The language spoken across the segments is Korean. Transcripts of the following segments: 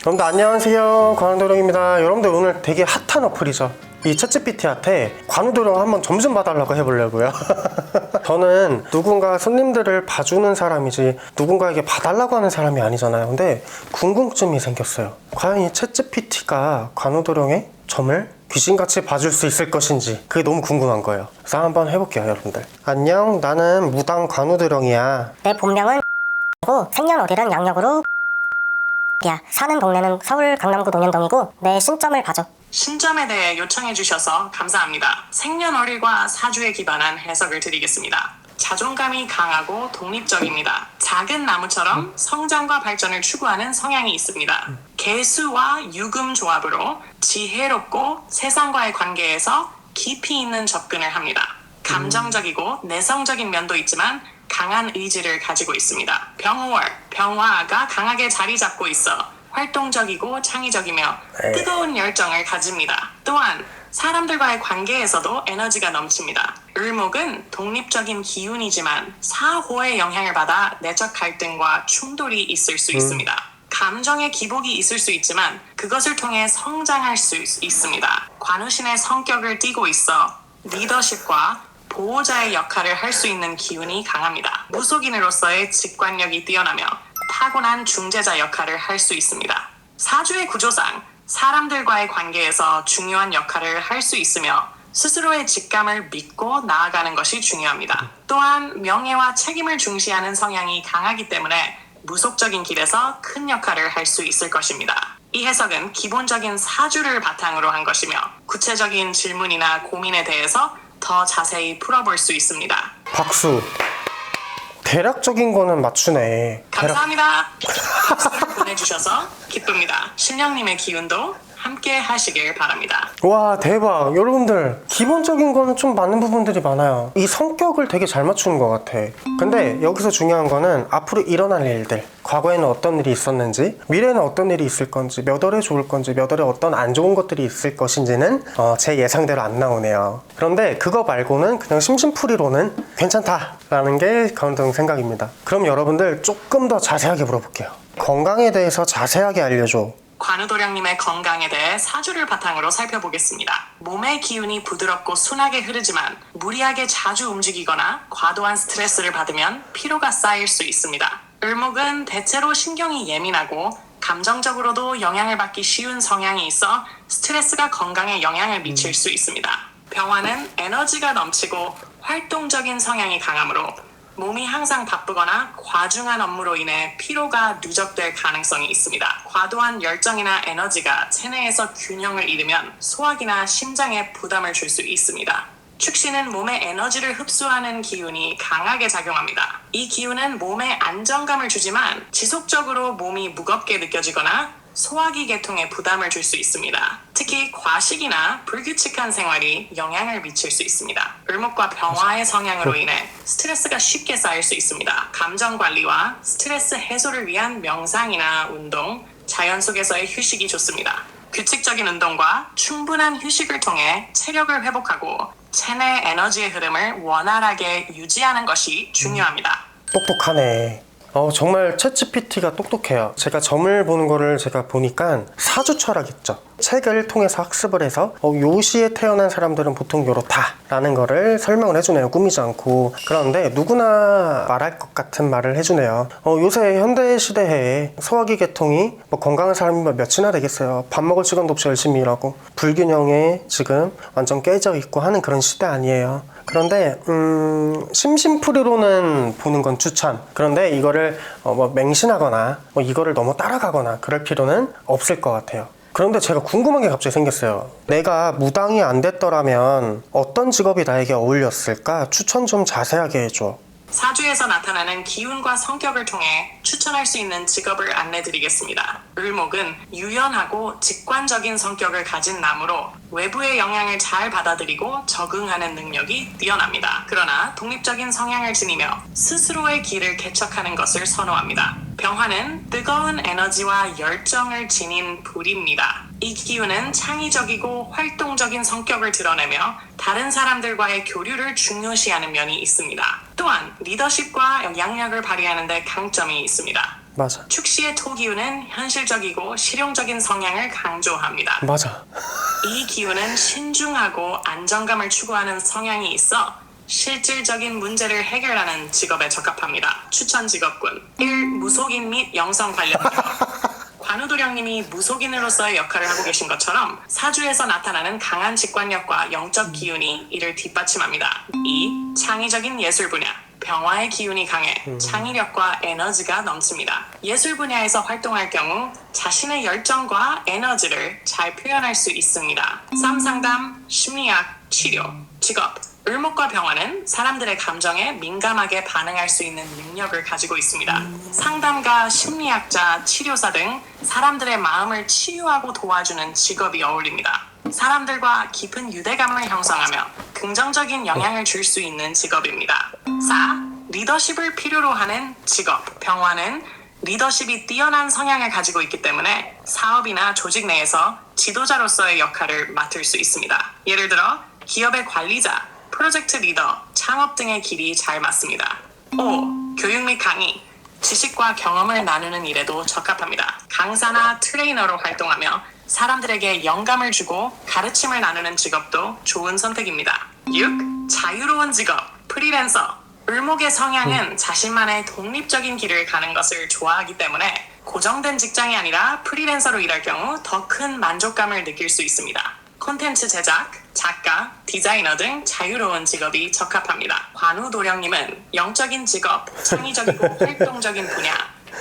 여러분들 안녕하세요. 관우도령입니다. 여러분들 오늘 되게 핫한 어플이죠. 이 챗GPT한테 관우도령 한번 점좀 봐달라고 해보려고요. 저는 누군가 손님들을 봐주는 사람이지 누군가에게 봐달라고 하는 사람이 아니잖아요. 근데 궁금증이 생겼어요. 과연 이 챗GPT가 관우도령의 점을 귀신같이 봐줄 수 있을 것인지 그게 너무 궁금한 거예요. 그래서 한번 해볼게요 여러분들. 안녕. 나는 무당 관우도령이야. 내 본명은 고 생년월일은 양력으로 야 사는 동네는 서울 강남구 논현동이고 내 신점을 봐줘 신점에 대해 요청해 주셔서 감사합니다. 생년월일과 사주에 기반한 해석을 드리겠습니다. 자존감이 강하고 독립적입니다. 작은 나무처럼 성장과 발전을 추구하는 성향이 있습니다. 개수와 유금 조합으로 지혜롭고 세상과의 관계에서 깊이 있는 접근을 합니다. 감정적이고 내성적인 면도 있지만 강한 의지를 가지고 있습니다. 병월, 병화가 강하게 자리 잡고 있어 활동적이고 창의적이며 에이. 뜨거운 열정을 가집니다. 또한 사람들과의 관계에서도 에너지가 넘칩니다. 을목은 독립적인 기운이지만 사호의 영향을 받아 내적 갈등과 충돌이 있을 수 있습니다. 감정의 기복이 있을 수 있지만 그것을 통해 성장할 수 있- 있습니다. 관우신의 성격을 띠고 있어 리더십과 보호자의 역할을 할 수 있는 기운이 강합니다. 무속인으로서의 직관력이 뛰어나며 타고난 중재자 역할을 할 수 있습니다. 사주의 구조상 사람들과의 관계에서 중요한 역할을 할 수 있으며 스스로의 직감을 믿고 나아가는 것이 중요합니다. 또한 명예와 책임을 중시하는 성향이 강하기 때문에 무속적인 길에서 큰 역할을 할 수 있을 것입니다. 이 해석은 기본적인 사주를 바탕으로 한 것이며 구체적인 질문이나 고민에 대해서 더 자세히 풀어볼 수 있습니다. 박수 대략적인 거는 맞추네 대략 감사합니다. 보내주셔서 기쁩니다. 신령님의 기운도 함께 하시길 바랍니다. 와 대박. 여러분들 기본적인 거는 좀 맞는 부분들이 많아요. 이 성격을 되게 잘 맞추는 것 같아. 근데 여기서 중요한 거는 앞으로 일어날 일들 과거에는 어떤 일이 있었는지 미래에는 어떤 일이 있을 건지 몇 월에 좋을 건지 몇 월에 어떤 안 좋은 것들이 있을 것인지는 어, 제 예상대로 안 나오네요. 그런데 그거 말고는 그냥 심심풀이로는 괜찮다라는 게 강동 생각입니다. 그럼 여러분들 조금 더 자세하게 물어볼게요. 건강에 대해서 자세하게 알려줘 관우도령님의 건강에 대해 사주를 바탕으로 살펴보겠습니다. 몸의 기운이 부드럽고 순하게 흐르지만 무리하게 자주 움직이거나 과도한 스트레스를 받으면 피로가 쌓일 수 있습니다. 을목은 대체로 신경이 예민하고 감정적으로도 영향을 받기 쉬운 성향이 있어 스트레스가 건강에 영향을 미칠 수 있습니다. 병화는 에너지가 넘치고 활동적인 성향이 강하므로 몸이 항상 바쁘거나 과중한 업무로 인해 피로가 누적될 가능성이 있습니다. 과도한 열정이나 에너지가 체내에서 균형을 잃으면 소화기나 심장에 부담을 줄 수 있습니다. 축신은 몸에 에너지를 흡수하는 기운이 강하게 작용합니다. 이 기운은 몸에 안정감을 주지만 지속적으로 몸이 무겁게 느껴지거나 소화기 계통에 부담을 줄 수 있습니다. 특히 과식이나 불규칙한 생활이 영향을 미칠 수 있습니다. 을목과 병화의 성향으로 인해 스트레스가 쉽게 쌓일 수 있습니다. 감정 관리와 스트레스 해소를 위한 명상이나 운동, 자연 속에서의 휴식이 좋습니다. 규칙적인 운동과 충분한 휴식을 통해 체력을 회복하고 체내 에너지의 흐름을 원활하게 유지하는 것이 중요합니다. 똑똑하네. 어, 정말 챗GPT가 똑똑해요. 제가 점을 보는 거를 제가 보니까 사주 철학 있죠. 책을 통해서 학습을 해서 어, 요 시에 태어난 사람들은 보통 요렇다라는 거를 설명을 해주네요. 꾸미지 않고. 그런데 누구나 말할 것 같은 말을 해주네요. 어, 요새 현대 시대에 소화기 계통이 뭐 건강한 사람이 뭐 몇이나 되겠어요. 밥 먹을 시간도 없이 열심히 일하고 불균형에 지금 완전 깨져 있고 하는 그런 시대 아니에요. 그런데 음, 심심풀이로는 보는 건 추천. 그런데 이거를 어, 뭐 맹신하거나 뭐 이거를 너무 따라가거나 그럴 필요는 없을 것 같아요. 그런데 제가 궁금한 게 갑자기 생겼어요. 내가 무당이 안 됐더라면 어떤 직업이 나에게 어울렸을까? 추천 좀 자세하게 해줘. 사주에서 나타나는 기운과 성격을 통해 추천할 수 있는 직업을 안내드리겠습니다. 을목은 유연하고 직관적인 성격을 가진 나무로 외부의 영향을 잘 받아들이고 적응하는 능력이 뛰어납니다. 그러나 독립적인 성향을 지니며 스스로의 길을 개척하는 것을 선호합니다. 병화는 뜨거운 에너지와 열정을 지닌 불입니다. 이 기운은 창의적이고 활동적인 성격을 드러내며 다른 사람들과의 교류를 중요시하는 면이 있습니다. 또한 리더십과 양력을 발휘하는 데 강점이 있습니다. 맞아. 축시의 토기운은 현실적이고 실용적인 성향을 강조합니다. 맞아. 이 기운은 신중하고 안정감을 추구하는 성향이 있어 실질적인 문제를 해결하는 직업에 적합합니다. 추천 직업군 1. 무속인 및 영성 관련 직업 관우도령님이 무속인으로서의 역할을 하고 계신 것처럼 사주에서 나타나는 강한 직관력과 영적 기운이 이를 뒷받침합니다. 2. 창의적인 예술 분야 병화의 기운이 강해 창의력과 에너지가 넘칩니다. 예술 분야에서 활동할 경우 자신의 열정과 에너지를 잘 표현할 수 있습니다. 쌈상담, 심리학, 치료, 직업, 을목과 병화는 사람들의 감정에 민감하게 반응할 수 있는 능력을 가지고 있습니다. 상담가, 심리학자, 치료사 등 사람들의 마음을 치유하고 도와주는 직업이 어울립니다. 사람들과 깊은 유대감을 형성하며 긍정적인 영향을 줄 수 있는 직업입니다. 4. 리더십을 필요로 하는 직업. 병화는 리더십이 뛰어난 성향을 가지고 있기 때문에 사업이나 조직 내에서 지도자로서의 역할을 맡을 수 있습니다. 예를 들어 기업의 관리자, 프로젝트 리더, 창업 등의 길이 잘 맞습니다. 5. 교육 및 강의. 지식과 경험을 나누는 일에도 적합합니다. 강사나 트레이너로 활동하며 사람들에게 영감을 주고 가르침을 나누는 직업도 좋은 선택입니다. 6. 자유로운 직업, 프리랜서. 을목의 성향은 자신만의 독립적인 길을 가는 것을 좋아하기 때문에 고정된 직장이 아니라 프리랜서로 일할 경우 더 큰 만족감을 느낄 수 있습니다. 콘텐츠 제작, 작가, 디자이너 등 자유로운 직업이 적합합니다. 관우 도령님은 영적인 직업, 창의적이고 활동적인 분야,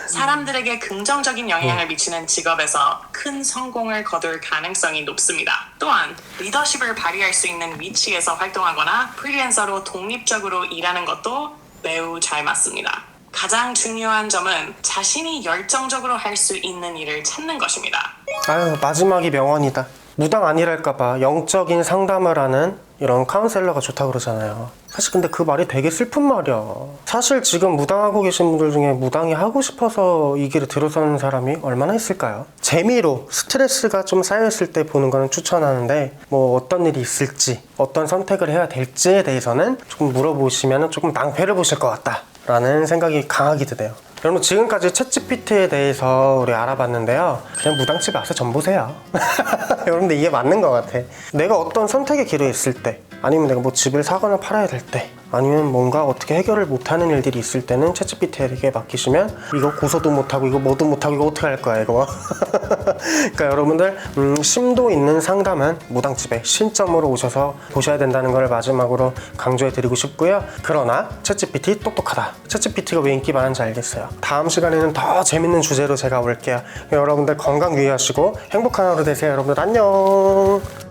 사람들에게 긍정적인 영향을 미치는 직업에서 큰 성공을 거둘 가능성이 높습니다. 또한 리더십을 발휘할 수 있는 위치에서 활동하거나 프리랜서로 독립적으로 일하는 것도 매우 잘 맞습니다. 가장 중요한 점은 자신이 열정적으로 할 수 있는 일을 찾는 것입니다. 아유 마지막이 명언이다. 무당 아니랄까봐 영적인 상담을 하는 이런 카운셀러가 좋다 그러잖아요. 사실 근데 그 말이 되게 슬픈 말이야. 사실 지금 무당하고 계신 분들 중에 무당이 하고 싶어서 이 길을 들어서는 사람이 얼마나 있을까요? 재미로 스트레스가 좀 쌓여있을 때 보는 거는 추천하는데 뭐 어떤 일이 있을지 어떤 선택을 해야 될지에 대해서는 조금 물어보시면 조금 낭패를 보실 것 같다. 라는 생각이 강하게 드네요. 여러분 지금까지 챗GPT에 대해서 우리 알아봤는데요. 그냥 무당집에 와서 전 보세요. 여러분들 이게 맞는 것 같아. 내가 어떤 선택의 길에 있을 때, 아니면 내가 뭐 집을 사거나 팔아야 될 때, 아니면 뭔가 어떻게 해결을 못하는 일들이 있을 때는 챗GPT에게 맡기시면 이거 고소도 못하고 이거 뭐도 못하고 이거 어떻게 할 거야 이거. 그러니까 여러분들 음, 심도 있는 상담은 무당집에 신점으로 오셔서 보셔야 된다는 걸 마지막으로 강조해 드리고 싶고요. 그러나 챗GPT 똑똑하다. 챗GPT가 왜 인기 많은지 알겠어요. 다음 시간에는 더 재밌는 주제로 제가 올게요. 여러분들 건강 유의하시고 행복한 하루 되세요. 여러분들 안녕.